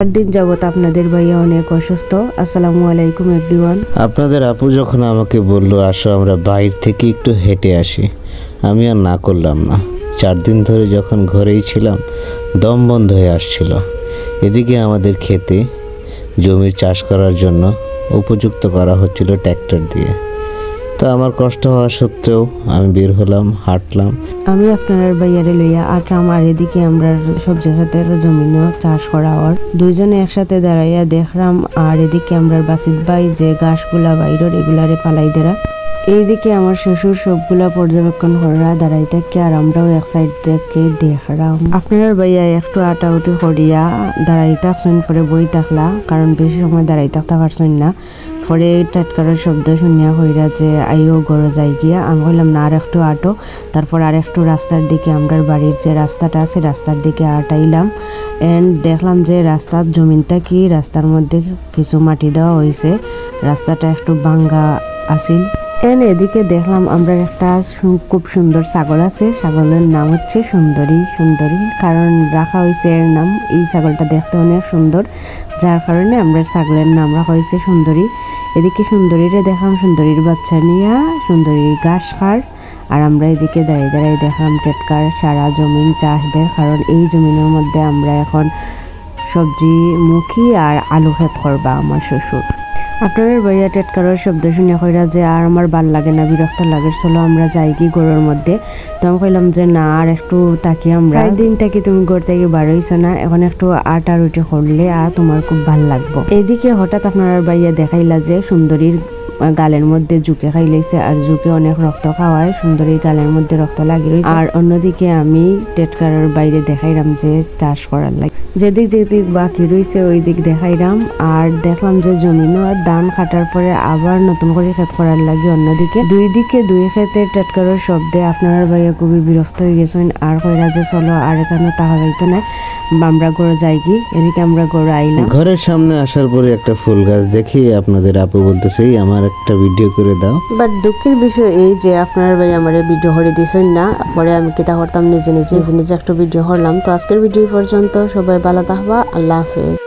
দিন যাবত আপনাদের ভাইয়া অনেক অসুস্থ। আসসালামু আলাইকুম এভরিওয়ান আপনাদের আপু যখন আমাকে বলল, আসো, আমরা বাইর থেকে একটু হেঁটে আসি। আমি আর না করলাম না। চার দিন ধরে যখন ঘরেই ছিলাম, দম বন্ধ হয়ে আসছিল। এদিকে আমাদের খেতে, জমির চাষ করার জন্য উপযুক্ত করা হচ্ছিল ট্র্যাক্টর দিয়ে। তো আমার কষ্ট হওয়া সত্ত্বেও আমি বের হলাম, হাঁটলাম। আমি আপনার ভাইয়ারে লইয়া আটরাম আর এদিকে আমরা সবজি খাতের জমিনও চাষ করা হর দুইজনে একসাথে দাঁড়াইয়া দেখলাম, আর এদিকে আমরা বাসিত ভাই যে গাছগুলা বাইরের এগুলারে ফালাই দেরা। এইদিকে আমার শ্বশুর সবগুলা পর্যবেক্ষণ করা দাঁড়াই থাকে, আর আমরাও এক সাইড থেকে দেখলাম। আপনার ভাইয়া একটু আটা আটাউটি করিয়া দাঁড়াই থাকছেন পরে বই থাকলা, কারণ বেশি সময় দাঁড়াই থাকতে পারছেন না। পরে টাটকার শব্দ শুনিয়া কইরা যে আইও গড় যাই গিয়া। আমি বললাম না, আর একটু আটো। তারপর আর একটু রাস্তার দিকে আমরা বাড়ির যে রাস্তাটা আছে, রাস্তার দিকে আটাইলাম। এন্ড দেখলাম যে, রাস্তার জমিনটা কি? রাস্তার মধ্যে কিছু মাটি দেওয়া হয়েছে রাস্তাটা একটু ভাঙ্গা আছিল। এন এদিকে দেখলাম আমরা একটা খুব সুন্দর ছাগল আছে। ছাগলের নাম হচ্ছে সুন্দরী। সুন্দরী কারণ রাখা হয়েছে এর নাম। এই ছাগলটা দেখতে অনেক সুন্দর। যার কারণে আমরা ছাগলের নাম রাখা হয়েছে সুন্দরী। এদিকে সুন্দরীরে দেখলাম সুন্দরীর বাচ্চা নিয়ে সুন্দরীর ঘাস খার। আর আমরা এদিকে দাঁড়িয়ে দাঁড়িয়ে দেখলাম টেটকার সারা জমিন চাষদের। কারণ এই জমিনের মধ্যে আমরা এখন সবজি মুখী আর আলু ক্ষেত করবা আমার শ্বশুর। আপনার ভাইয়া টেটকারের শব্দ শুনে কইরা যে আর আমার ভালো লাগে না বিরক্ত লাগে চলো আমরা যাই কি গরুর মধ্যে। তো আমি কইলাম যে না আর একটু তাকি আমরা। দিন থাকি তুমি ঘর থেকে বার হইছো না এখন একটু আটা রুটি করলে আর তোমার খুব ভালো লাগবো। এদিকে হঠাৎ আপনার ভাইয়া দেখাইলা যে সুন্দরীর গালের মধ্যে জুকে খাইলেছে আর জুকে অনেক রক্ত খাওয়ায় সুন্দরীর গালের মধ্যে রক্ত লাগি রয়েছে আর অন্যদিকে আমি টেটকারের বাইরে দেখাইলাম যে চাষ করার লাগে। যেদিক যেদিক বাকি রয়েছে ওই দিক দেখাইলাম। আর দেখলাম যে জমিনও ধান কাটার পরে আবার নতুন করে খেত করার লাগে অন্যদিকে। দুই দিকে দুই ক্ষেতের টেটকারের শব্দে আপনার ভাইয়া খুবই বিরক্ত হয়ে গেছেন। আর কইরা যে চলো আর এখানে টাকা যাইতো না, আমরা গড়ে যাই কি? এদিকে আমরা গড়ে আইলাম ঘরের সামনে আসার পরে একটা ফুল গাছ দেখি, আপনাদের আপু বলতেছে আমার একটা ভিডিও করে দাও। বাট দুঃখের বিষয় এই যে আপনার ভাই আমার ভিডিও হরে দিছেন না, পরে আমি কিতা করতাম নিজে নিজে নিজে নিজে একটা ভিডিও করলাম। তো আজকের ভিডিও পর্যন্ত, সবাই ভালো থাকবা, আল্লাহ হাফেজ।